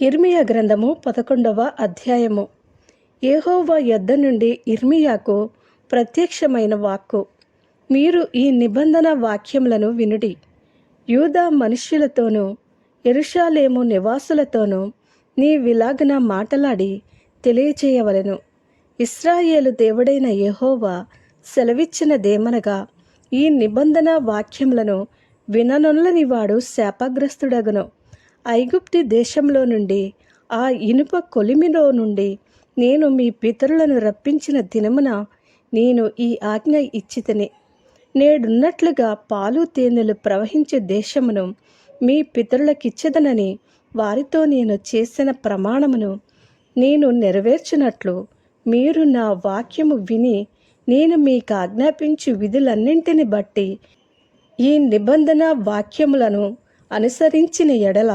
ఇర్మియా గ్రంథము పదకొండవ అధ్యాయము. ఏహోవా యొద్ద నుండి ఇర్మియాకు ప్రత్యక్షమైన వాక్కు. మీరు ఈ నిబంధన వాక్యములను వినుడి. యూదా మనుష్యులతోనూ ఎరుషాలేము నివాసులతోనూ నీ విలాగన మాటలాడి తెలియచేయవలను. ఇస్రాయేలు దేవుడైన యెహోవా సెలవిచ్చినదేమనగా ఈ నిబంధన వాక్యములను విననొల్లని వాడు శాపగ్రస్తుడగును. ఐగుప్తి దేశంలో నుండి ఆ ఇనుప కొలిమిలో నుండి నేను మీ పితరులను రప్పించిన దినమున నేను ఈ ఆజ్ఞ ఇచ్చితని. నేడున్నట్లుగా పాలు తేనెలు ప్రవహించే దేశమును మీ పితరులకిచ్చదనని వారితో నేను చేసిన ప్రమాణమును నేను నెరవేర్చినట్లు మీరు నా వాక్యము విని నేను మీకు ఆజ్ఞాపించు విధులన్నింటిని బట్టి ఈ నిబంధన వాక్యములను అనుసరించిన ఎడల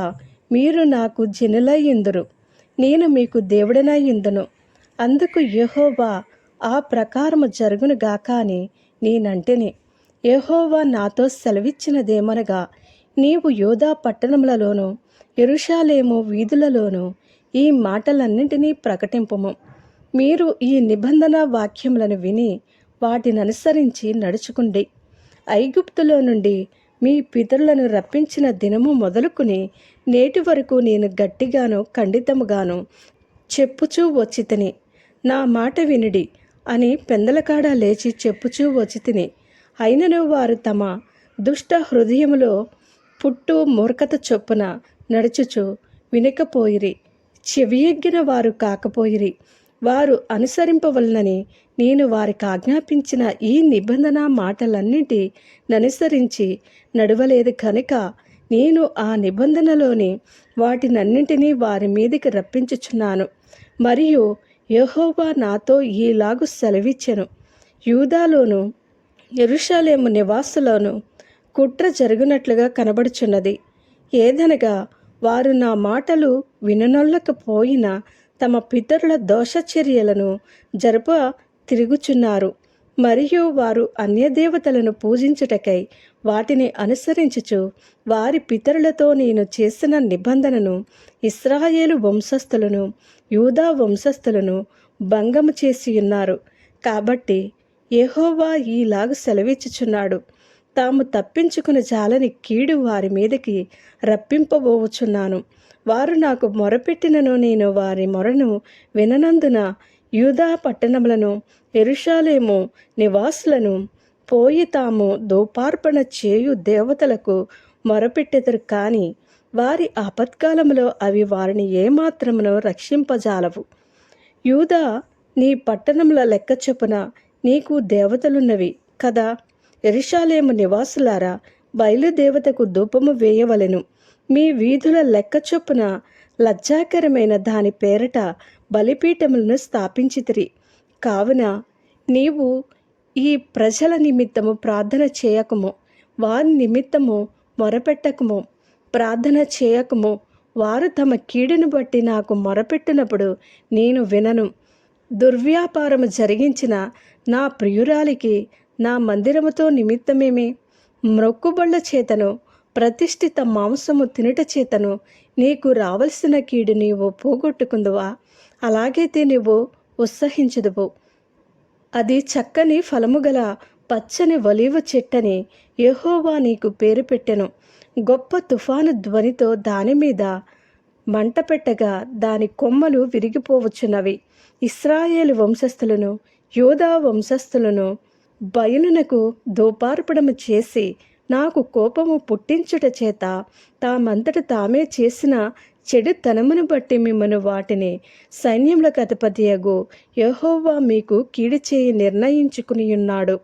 మీరు నాకు జనులయ్యిందురు. నేను మీకు దేవుడనయ్యిందును. అందుకు యహోవా ఆ ప్రకారము జరుగునుగాక అని నేనంటేనే. యహోవా నాతో సెలవిచ్చినదేమనగా నీవు యోధా పట్టణములలోనూ ఎరుషాలేము వీధులలోనూ ఈ మాటలన్నింటినీ ప్రకటింపము. మీరు ఈ నిబంధన వాక్యములను విని వాటిని అనుసరించి నడుచుకుండి. ఐగుప్తులో నుండి మీ పితరులను రప్పించిన దినము మొదలుకుని నేటి వరకు నేను గట్టిగాను ఖండితముగాను చెప్పుచూ వచ్చితిని. నా మాట వినిడి అని పెందలకాడ లేచి చెప్పుచూ వచ్చితిని. అయినను వారు తమ దుష్ట హృదయములో పుట్టు మూర్ఖత చొప్పున నడుచుచు వినకపోయిరి. చెవియెగ్గిన వారు కాకపోయిరి. వారు అనుసరింపవలనని నేను వారికి ఆజ్ఞాపించిన ఈ నిబంధన మాటలన్నింటి ననుసరించి నడవలేదు కనుక నేను ఆ నిబంధనలోని వాటినన్నింటినీ వారి మీదికి రప్పించుచున్నాను. మరియు యహోవా నాతో ఈలాగు సెలవిచ్చెను. యూదాలోను ఎరుషాలేము నివాసులోను కుట్ర జరుగునట్లుగా కనబడుచున్నది. ఏదనగా వారు నా మాటలు విననొల్లకపోయినా తమ పితరుల దోషచర్యలను జరుప తిరుగుచున్నారు. మరియు వారు అన్యదేవతలను పూజించుటకై వాటిని అనుసరించుచు వారి పితరులతో నేను చేసిన నిబంధనను ఇస్రాయేలు వంశస్థులను యూదా వంశస్థులను భంగము చేసి ఉన్నారు. కాబట్టి యెహోవా ఈలాగు సెలవిచ్చుచున్నాడు. తాము తప్పించుకుని జాలని కీడు వారి మీదకి రప్పింపబోవుచున్నాను. వారు నాకు మొరపెట్టినను నేను వారి మొరను విననందున యూదా పట్టణములను ఎరుషాలేము నివాసులను పోయి తాము దూపార్పణ చేయు దేవతలకు మొరపెట్టెదరు కానీ వారి ఆపత్కాలములో అవి వారిని ఏమాత్రమునో రక్షింపజాలవు. యూదా నీ పట్టణముల లెక్క చొప్పున నీకు దేవతలున్నవి కదా. ఎరుషాలేము నివాసులారా బయలుదేవతకు ధూపము వేయవలెను. మీ వీధుల లెక్క చొప్పున లజ్జాకరమైన దాని పేరట బలిపీఠములను స్థాపించితిరి. కావున నీవు ఈ ప్రజల నిమిత్తము ప్రార్థన చేయకము వారి నిమిత్తము మొరపెట్టకము ప్రార్థన చేయకము వారు తమ కీడును బట్టి నాకు మొరపెట్టినప్పుడు నేను వినను. దుర్వ్యాపారము జరిగించిన నా ప్రియురాలికి నా మందిరముతో నిమిత్తమేమి? మ్రొక్కుబళ్ళ చేతను ప్రతిష్ఠిత మాంసము తినుట చేతను నీకు రావలసిన కీడు నీవు పోగొట్టుకుందువా? అలాగైతే నువ్వు ఉత్సహించదువు. అది చక్కని ఫలము గల పచ్చని వలీవ చెట్టని యెహోవా నీకు పేరు పెట్టెను. గొప్ప తుఫాను ధ్వనితో దాని మీద మంట పెట్టగా దాని కొమ్మలు విరిగిపోవచ్చున్నవి ఇస్రాయేలు వంశస్థులను యోధా వంశస్థులను బయలునకు దోపార్పణము చేసి నాకు కోపము పుట్టించుట చేత తామంతట తామే చేసిన చెడుతనమును బట్టి మిమ్మను వాటిని సైన్యములకు అధిపతియగు యహోవా మీకు కీడి చేయి నిర్ణయించుకుని ఉన్నాడు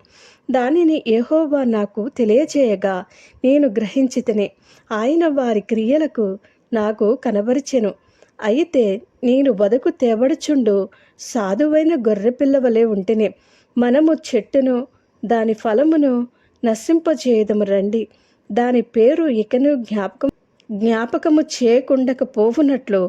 దానిని యహోవా నాకు తెలియజేయగా నేను గ్రహించితనే. ఆయన వారి క్రియలకు నాకు కనబరిచెను. అయితే నేను బతుకు తేవడుచుండు సాధువైన గొర్రెపిల్ల ఉంటేనే. మనము చెట్టును దాని ఫలమును నశింపజేయదము రండి. దాని పేరు ఇకను జ్ఞాపకం జ్ఞాపకము చేయకుండకపోవునట్లు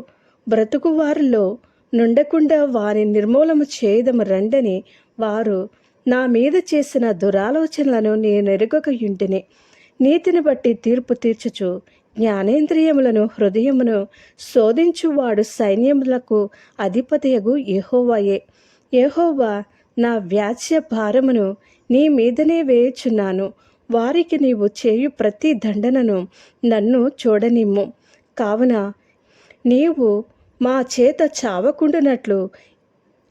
బ్రతుకు వారిలో నుండకుండా వారి నిర్మూలము చేయదము రండని వారు నా మీద చేసిన దురాలోచనలను నేను ఎరుగక ఇంటిని నీతిని బట్టి తీర్పు తీర్చుచు జ్ఞానేంద్రియములను హృదయమును శోధించువాడు సైన్యములకు అధిపతియగు ఏహోవాయే ఏహోవా నా వ్యాజ్య భారమును నీ మీదనే వేయుచున్నాను. వారికి నీవు చేయు ప్రతి దండనను నన్ను చూడనిమ్ము. కావున నీవు మా చేత చావకుండునట్లు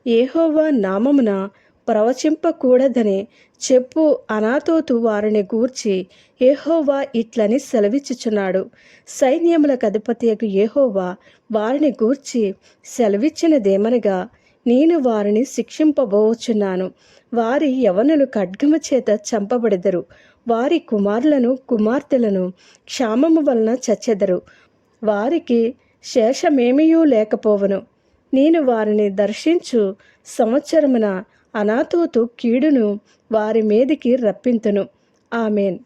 ఏహోవా నామమున ప్రవచింపకూడదని చెప్పు అనాతోతు వారిని గూర్చి ఏహోవా ఇట్లని సెలవిచ్చుచున్నాడు. సైన్యములకు అధిపతియకు ఏహోవా వారిని గూర్చి సెలవిచ్చినదేమనగా నేను వారిని శిక్షింపబోచున్నాను. వారి యవనులు ఖడ్గము చేత చంపబడెదరు. వారి కుమారులను కుమార్తెలను క్షామము వలన చచ్చెదరు. వారికి శేషమేమీయూ లేకపోవను. నేను వారిని దర్శించు సంవత్సరమున అనాథోతు కీడును వారి మీదికి రప్పింతును. ఆమెన్.